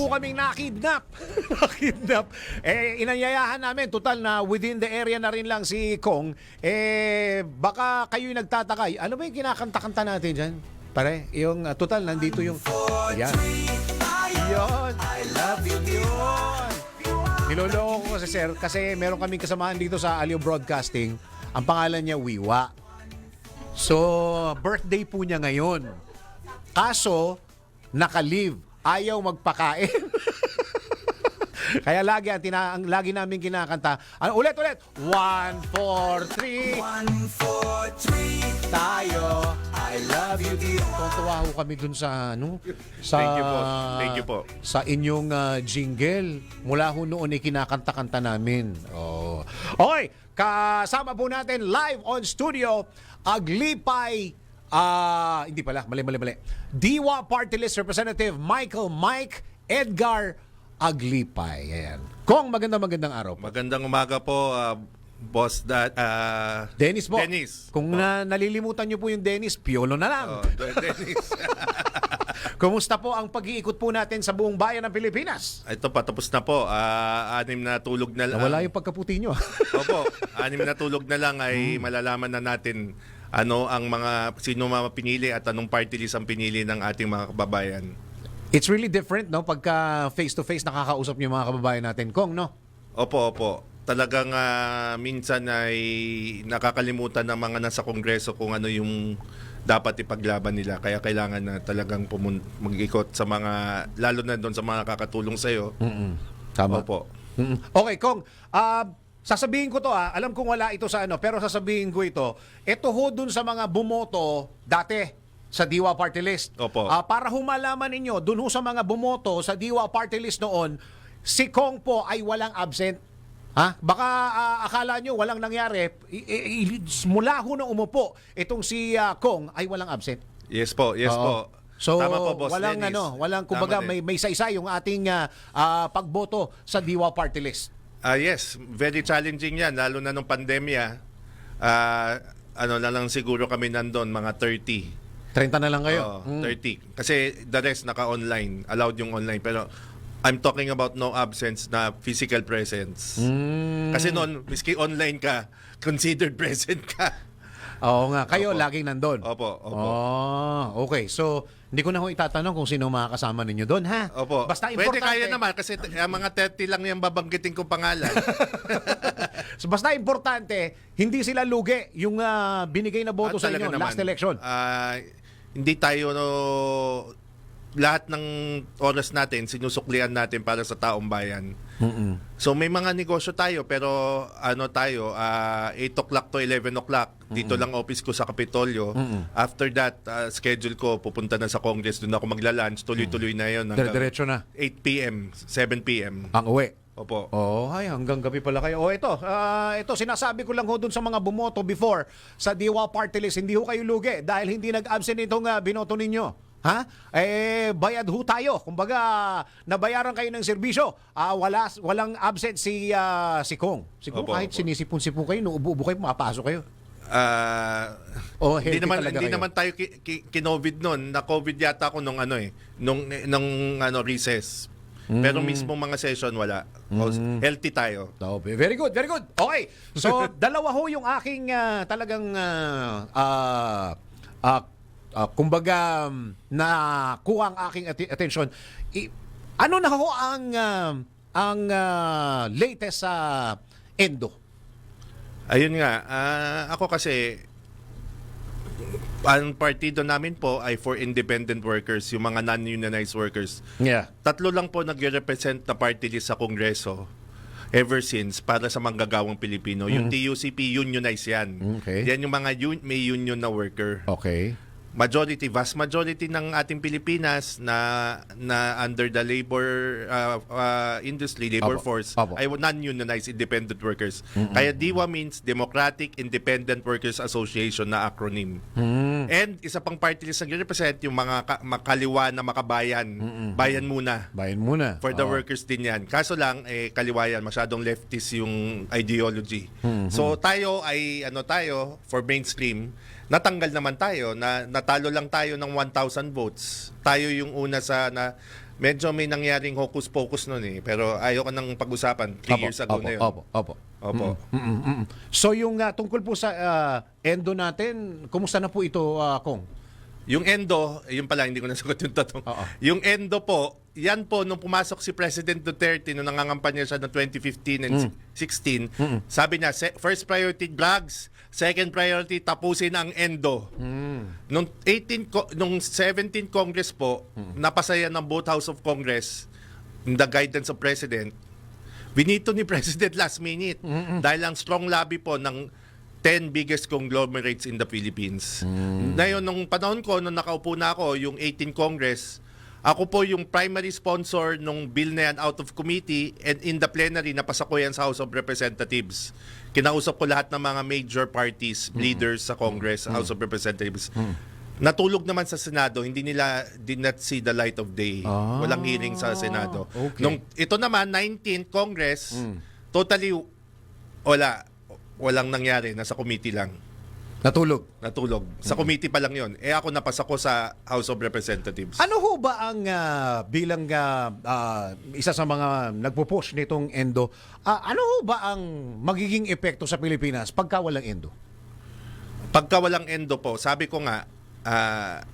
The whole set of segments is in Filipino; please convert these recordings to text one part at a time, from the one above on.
po kaming nakidnap. nakidnap. Eh, inanyayahan namin, total na within the area na rin lang si Kong. Eh, baka kayo nagtataka. Ano ba yung kinakanta-kanta natin dyan? Pare, yung uh, total, nandito yung... Yan. Yun. I love you, yun. Niloloko ko kasi sir, kasi meron kaming kasamaan dito sa Alio Broadcasting. Ang pangalan niya, Wiwa. So, birthday po niya ngayon. Kaso, naka-leave. Ayaw magpakain. Kaya lagi ang, tina, ang lagi namin kinakanta. Ano, ulit, ulit. One, four, three. One, four, three. Tayo. I love you, dear. Tuwa ho kami dun sa, ano? Sa, Thank you po. Thank you po. Sa inyong ah, jingle. Mula ho noon ay kinakanta-kanta namin. Oh. Okay, kasama po natin live on studio, Aglipay, ah, hindi pala, mali, mali, mali. Diwa Party List Representative Michael Mike Edgar Aglipay. Ayan. Kong maganda magandang araw po. Magandang umaga po, ah, boss that ah, Dennis po. Dennis. Kung na, nalilimutan niyo po yung Dennis, piolo na lang. Oh, Dennis. Kumusta po ang pag-iikot po natin sa buong bayan ng Pilipinas? Ito patapos na po. Ah, anim na tulog na lang. Nawala yung pagkaputi nyo. Opo, anim na tulog na lang ay Hmm. malalaman na natin ano ang mga sino mga pinili at anong party list ang pinili ng ating mga kababayan. It's really different, no? Pagka face-to-face nakakausap niyo mga kababayan natin. Kong, no? Opo, opo. Talagang ah, minsan ay nakakalimutan ng mga nasa kongreso kung ano yung dapat ipaglaban nila. Kaya kailangan na talagang mag-ikot sa mga, lalo na doon sa mga kakatulong sa'yo. Mm-mm. Tama. Opo. Mm-mm. Okay, Kong. ah, sasabihin ko to ah. Alam kong wala ito sa ano, pero sasabihin ko ito. Ito ho dun sa mga bumoto dati sa Diwa Party List. Opo. Ah, para humalaman ninyo, dun ho sa mga bumoto sa Diwa Party List noon, si Kong po ay walang absent. Ha? Baka ah, akala nyo walang nangyari. I- i- i- mula ho na umupo, itong si ah, Kong ay walang absent. Yes po, yes Oo. po. So, Tama po, Boss walang Dennis. ano, walang kumbaga Tama may din. may saysay yung ating ah, ah, pagboto sa Diwa Party List. Ah, yes, very challenging yan, lalo na nung pandemya. Ah, ano na lang siguro kami nandun, mga 30. 30 na lang kayo. Oo, 30. Kasi the rest naka-online, allowed yung online. Pero I'm talking about no absence na physical presence. Mm. Kasi noon, miski online ka, considered present ka. Oo nga, kayo Opo. laging nandun. Opo, opo. Oh, okay. So, hindi ko na ho itatanong kung sino mga kasama ninyo doon, ha? Opo. Basta Pwede importante. kaya naman kasi t- ang mga 30 lang yung babanggitin kong pangalan. So, basta importante, hindi sila lugi yung ah, binigay na boto At sa talaga inyo naman, last election. ah, hindi tayo no, lahat ng oras natin sinusuklian natin para sa taong bayan. So may mga negosyo tayo pero ano tayo ah, 8 o'clock to 11 o'clock dito lang office ko sa Kapitolyo. After that ah, schedule ko pupunta na sa Congress doon ako magla-lunch tuloy-tuloy na 'yon hanggang Dire-diretso na 8 PM, 7 PM. ang uwi. Opo. Oh, ay hanggang gabi pala kayo. Oh, ito, ah, ito sinasabi ko lang ho dun sa mga bumoto before sa Diwa Party List, hindi ho kayo lugi dahil hindi nag-absent itong ah, binoto ninyo. Ha? Eh bayad ho tayo. Kumbaga, nabayaran kayo ng serbisyo. Ah, wala walang absent si ah, si Kong. Siguro Opo, kahit opo. sinisipon-sipon kayo, nuubo-ubo kayo, mapasok kayo. Ah, Oh, hindi naman hindi kayo. naman tayo ki, ki, kinovid noon. Na COVID yata ako nung ano eh, nung nung ano recess. Mm. Pero mismo mga session wala. Healthy tayo. Oh, very good, very good. Okay. So, dalawa ho yung aking ah, talagang ah, ah, ah, ah, kumbaga um, nakuha ang aking ati- attention. I- ano na ho ang ah, ang ah, latest sa Endo? Ayun nga, ah, ako kasi ang partido namin po ay for independent workers, yung mga non-unionized workers. Yeah. Tatlo lang po nagre-represent na party list sa Kongreso ever since para sa manggagawang Pilipino. Yung TUCP, unionized yan. Okay. Yan yung mga un- may union na worker. Okay. Majority, vast majority ng ating Pilipinas na na under the labor uh, uh, industry, labor Apo. force, Apo. ay non-unionized independent workers. Kaya DIWA means Democratic Independent Workers Association na acronym. And isa pang party list na represent yung mga ka- makaliwa na makabayan. Bayan muna. Bayan muna. For the Oo. workers din yan. Kaso lang, eh, kaliwayan, masyadong leftist yung ideology. So tayo ay, ano tayo, for mainstream, natanggal naman tayo, na natalo lang tayo ng 1,000 votes. Tayo yung una sa, na, medyo may nangyaring hocus-pocus noon eh. Pero ayoko nang pag-usapan. Three Opo, years ago opo, na yun. Opo, opo. Opo. Mm, mm, mm. So yung ah, tungkol po sa ah, endo natin, kumusta na po ito, ah, Kong? Yung endo, yun pala, hindi ko nasagot yung tanong. Oo. Yung endo po, yan po, nung pumasok si President Duterte, nung nangangampanya siya ng 2015 and 16, sabi niya, first priority drugs, second priority tapusin ang endo. Nung 18 co- nung 17 Congress po, napasa yan ng both House of Congress in the guidance of President. Binito ni President last minute dahil ang strong lobby po ng 10 biggest conglomerates in the Philippines. Ngayon, nung panahon ko, nung nakaupo na ako, yung 18 Congress, ako po yung primary sponsor nung bill na yan out of committee and in the plenary, napasa ko yan sa House of Representatives. Kinausap ko lahat ng mga major parties, leaders sa Congress, House of Representatives. Natulog naman sa Senado, hindi nila did not see the light of day. Ah, Walang hearing sa Senado. okay. Nung ito naman 19th Congress, totally wala walang nangyari, nasa committee lang. Natulog. Natulog. Sa committee pa lang 'yon. Eh ako napasa ko sa House of Representatives. Ano ho ba ang ah, bilang ah, ah, isa sa mga nagpo-push nitong endo? ah, ano ho ba ang magiging epekto sa Pilipinas pagka walang endo? Pagka walang endo po, sabi ko nga ah,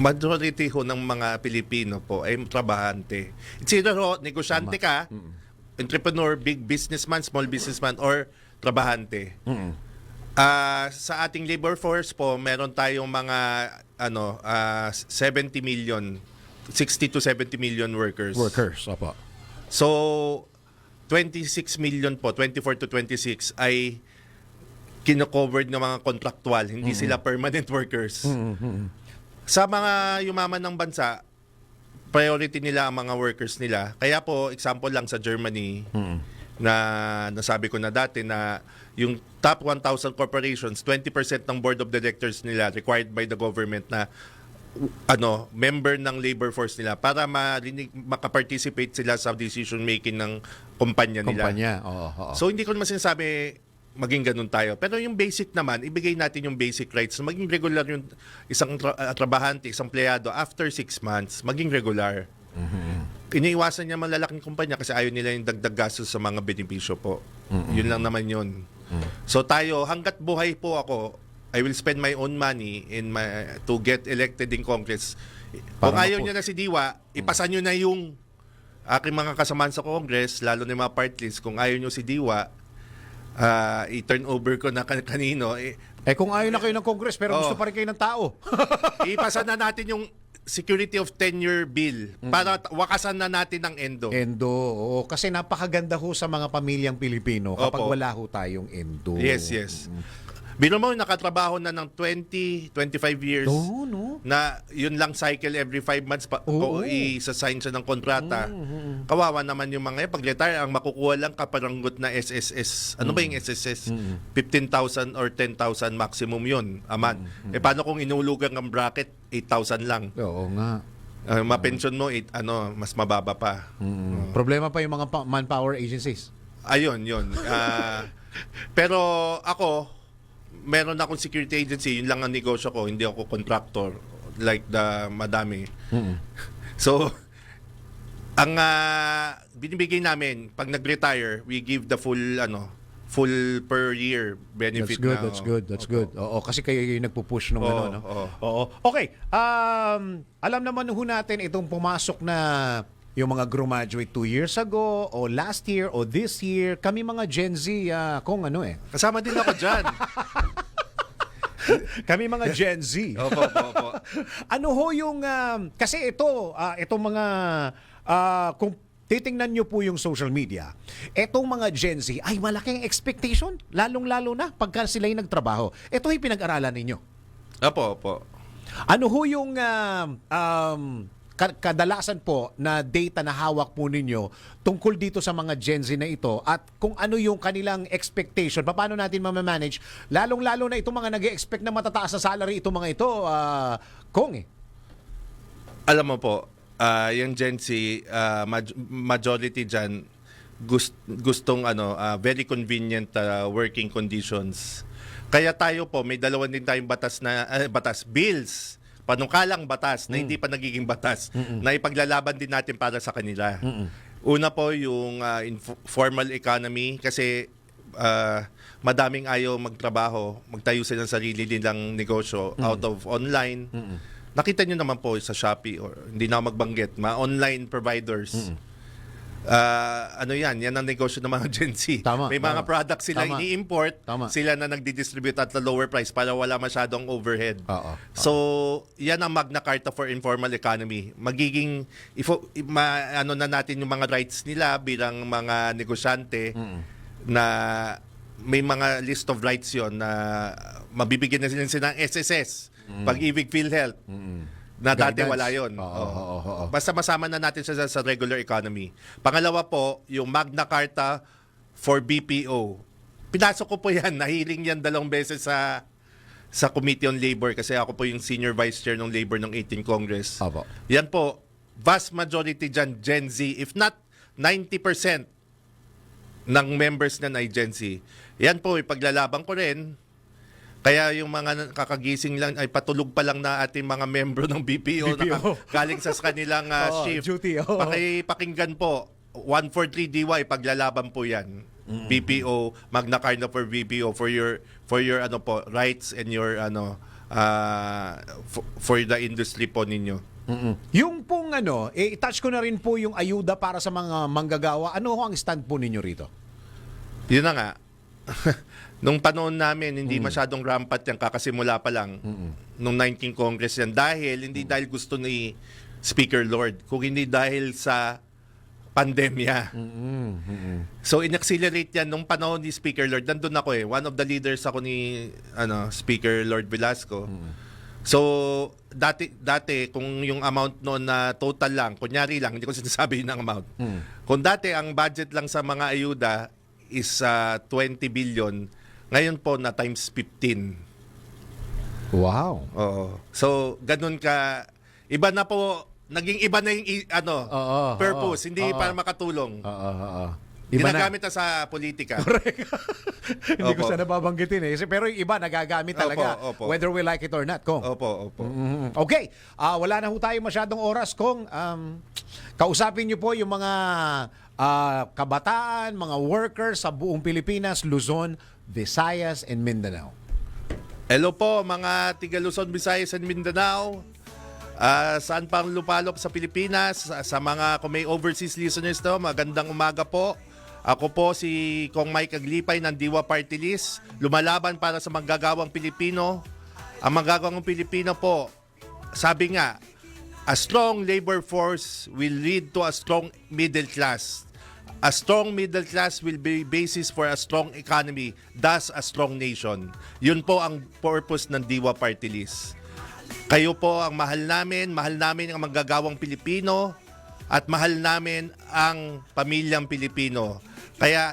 majority ho ng mga Pilipino po ay trabahante. It's either ho, negosyante ka, entrepreneur, big businessman, small businessman, or trabahante. Ah, sa ating labor force po, meron tayong mga ano, ah, 70 million, 60 to 70 million workers. Workers, opo. So, 26 million po, 24 to 26 ay kino-covered ng mga contractual, hindi sila permanent workers. Sa mga yumaman ng bansa, priority nila ang mga workers nila. Kaya po, example lang sa Germany, na nasabi ko na dati na yung top 1,000 corporations, 20% ng board of directors nila required by the government na ano, member ng labor force nila para marinig, makaparticipate sila sa decision making ng kumpanya nila. Kumpanya, oo, oo. So hindi ko naman sinasabi maging ganun tayo. Pero yung basic naman, ibigay natin yung basic rights. Maging regular yung isang tra- ah, trabahante, isang empleyado after six months, maging regular. Iniiwasan niya malalaking kumpanya kasi ayaw nila yung dagdag gastos sa mga benepisyo po. Yun lang naman yun. So tayo, hanggat buhay po ako, I will spend my own money in my to get elected in Congress. Kung Para ayaw mapu- niya na si Diwa, ipasa niyo na yung aking mga kasamaan sa Congress, lalo na yung mga part list, kung ayaw niyo si Diwa, ah, i-turn over ko na kan- kanino, eh, Eh kung ayaw na kayo ng Congress pero gusto Oo. pa rin kayo ng tao. ipasa na natin yung security of tenure bill para t- wakasan na natin ang endo. endo, oo. Kasi napakaganda ho sa mga pamilyang Pilipino kapag Opo. wala ho tayong endo. Yes, yes. Bino mo, nakatrabaho na ng 20, 25 years. Oo, no? Na yun lang cycle every 5 months pa Oo. o i-sign siya ng kontrata. Kawawa naman yung mga yan. Pag retire, ang makukuha lang kaparanggot na SSS. Ano ba yung SSS? 15,000 or 10,000 maximum yun a month. Eh paano kung inulugan ang bracket, 8,000 lang. Oo nga. Uh, ma-pension mo, eight, ano, mas mababa pa. Mm. Problema pa yung mga pa- manpower agencies. Ayun, yun. Ah, pero ako, meron akong security agency, yun lang ang negosyo ko, hindi ako contractor like the madami. So, ang ah, binibigay namin, pag nag-retire, we give the full, ano, full per year benefit That's good, na. that's oh. good, that's Opo. good. Oo, kasi kayo yung nagpo-push nung Oo, ano, no? oo. Oo. Okay, um, alam naman ho natin itong pumasok na yung mga graduate two years ago, o last year, o this year, kami mga Gen Z, ah, kung ano eh. Kasama din ako dyan. Kami mga Gen Z. opo, opo, opo. ano ho yung um, kasi ito ah, itong mga ah, kung titingnan nyo po yung social media, etong mga Gen Z ay malaking expectation, lalong-lalo na pagka sila yung nagtrabaho. Ito yung pinag-aralan ninyo. Opo, opo. Ano ho yung um, um, ka- kadalasan po na data na hawak po ninyo tungkol dito sa mga Gen Z na ito at kung ano yung kanilang expectation, paano natin ma-manage, lalong-lalo na itong mga nag expect na matataas na salary, itong mga ito, ah, Kong eh. Alam mo po, ah yung Gen Z, maj- majority dyan, gust- gustong ano, ah, very convenient ah, working conditions. Kaya tayo po, may dalawa din tayong batas na, ah, batas, bills, panukalang batas na hindi pa nagiging batas na ipaglalaban din natin para sa kanila. Una po yung ah, inf- formal economy kasi ah, madaming ayaw magtrabaho, magtayo sila ng sarili nilang negosyo out of online. Nakita nyo naman po sa Shopee or hindi na ako magbanggit, mga online providers. Ah, ano yan? Yan ang negosyo ng mga Gen Z. Tama, May mga tama. products sila Tama. ini-import, Tama. sila na nagdi-distribute at a lower price para wala masyadong overhead. Oo. So, yan ang Magna Carta for Informal Economy. Magiging, ifo, ma, ano na natin yung mga rights nila bilang mga negosyante na may mga list of rights yon na mabibigyan na sila sila ng SSS, Pag-ibig PhilHealth. Na dati Guidance. wala yon. Oo, oo, oo. Basta masama na natin sa, sa regular economy. Pangalawa po, yung Magna Carta for BPO. Pinasok ko po yan. Nahiling yan dalawang beses sa sa Committee on Labor kasi ako po yung Senior Vice Chair ng Labor ng 18 Congress. Apo. Yan po, vast majority dyan, Gen Z. If not 90% ng members na ay Gen Z. Yan po, ipaglalaban ko rin. Kaya yung mga kakagising lang ay patulog pa lang na ating mga membro ng BPO, BPO. na galing sa kanilang uh, Oo, shift. duty, oo. Pakipakinggan po 143 DY paglalaban po 'yan. BPO, Magna Carta for BPO for your for your ano po rights and your ano uh, for, for the industry po ninyo. Yung pong ano, eh, touch ko na rin po yung ayuda para sa mga manggagawa. Ano ho ang stand po ninyo rito? Yun na nga. Nung panahon namin, hindi masyadong rampant yan, kakasimula pa lang. Nung 19 Congress yan. Dahil, hindi dahil gusto ni Speaker Lord, kung hindi dahil sa pandemya. So, in-accelerate yan nung panahon ni Speaker Lord. Nandun ako eh. One of the leaders ako ni ano, Speaker Lord Velasco. So, dati, dati, kung yung amount noon na total lang, kunyari lang, hindi ko sinasabi ang amount. Kung dati ang budget lang sa mga ayuda is ah, 20 billion, ngayon po na times 15. Wow. Oo. So, ganun ka, iba na po, naging iba na yung ano, Oo, purpose, oo, hindi oo. para makatulong. Oo, oo. Iba na. Ginagamit na sa politika. Hindi ko Opo. sana babanggitin eh. Pero yung iba nagagamit talaga. Opo, opo. Whether we like it or not, Kong. Opo, opo. Mhm. Okay. Ah, wala na ho tayo masyadong oras, Kong. Um, kausapin niyo po yung mga ah, kabataan, mga workers sa buong Pilipinas, Luzon, Visayas, and Mindanao. Hello po mga tiga Luzon, Visayas and Mindanao. Ah, saan pang lupalop sa Pilipinas, sa sa mga kung may overseas listeners to, magandang umaga po. Ako po si Kong Mike Aglipay ng Diwa Party List. Lumalaban para sa manggagawang Pilipino. Ang manggagawang Pilipino po, sabi nga, a strong labor force will lead to a strong middle class. A strong middle class will be basis for a strong economy, thus a strong nation. Yun po ang purpose ng Diwa Party List. Kayo po ang mahal namin, mahal namin ang manggagawang Pilipino, at mahal namin ang pamilyang Pilipino. Kaya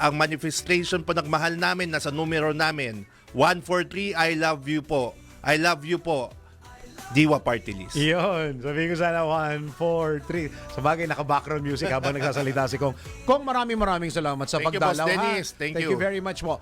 ang manifestation po ng mahal namin nasa numero namin, 143, I love you po. I love you po. Diwa Party List. Iyon. Sabi ko sana 1, 4, 3. Sa bagay, naka-background music habang nagsasalita si Kong. Kong, maraming maraming salamat sa Thank you, Boss pagdalaw. ha? Dennis. Thank Thank you you. very much po.